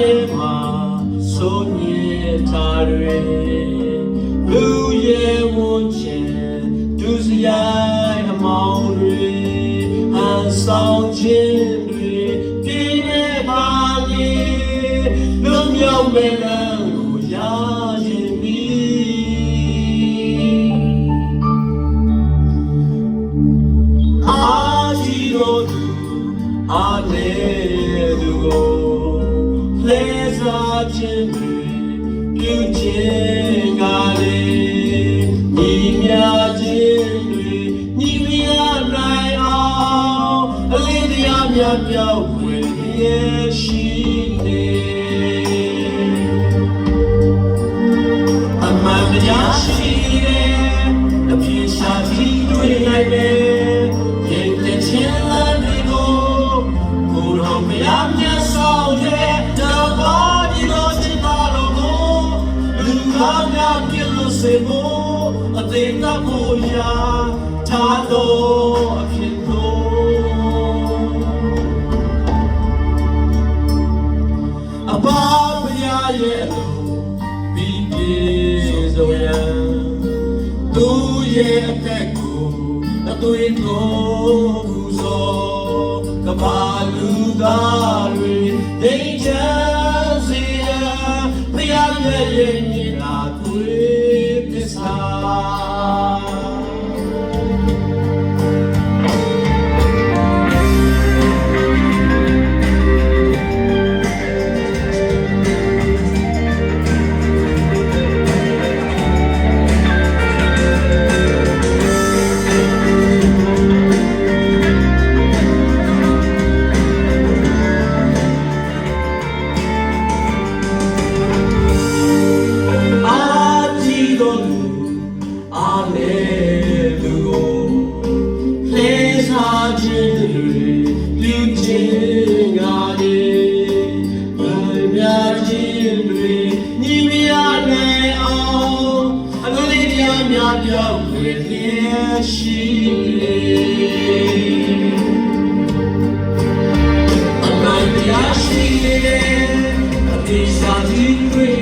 ထဲမှာဆုံးမြေသားတွေလူရဲ့ဝန်ချင်ဒုစရိုက်အမောင်တွေအဆောင်ခြင်းတွေပြင်းနေပါလေလူမျိုးမင်း ပြုခြင်းကလေးညီမြခြင်းတွေညီမြနိုင်အောင်အလေးတရားများပြောက်ွ လူကောင်းများပြလို့စေဖို့အသေးကဖို့ရာထားတော်အဖြစ်တော်အပါဘုရားရဲ့အလိုပြီးပြေဆုံးရန်သူရဲ့အသက်ကိုအသွေးကိုပူဇော်ကဘာလူသား အာလေသူကိုလဲစားခြင်းတွေပြုခြင်းကလေးဘယ်မြခြင်းတွေညီမရနိုင်အောင်အလိုလေးတရားများပြောင်းွယ်လျက်ရှိလေအမှန်တရားရှိတယ်အတိအကျကြည့်တွေ့နိုင်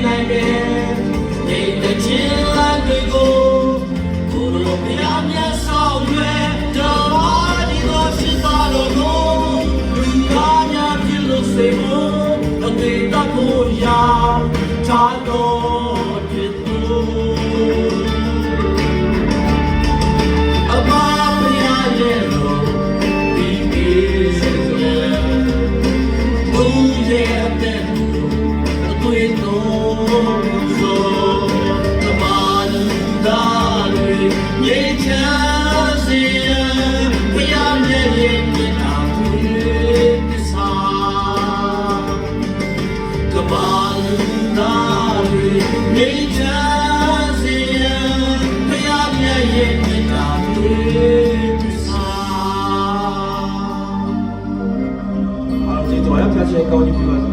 တယ် စေဖို့အသေးတတ်ဖို့ရာသာတော် 我要不要先高音部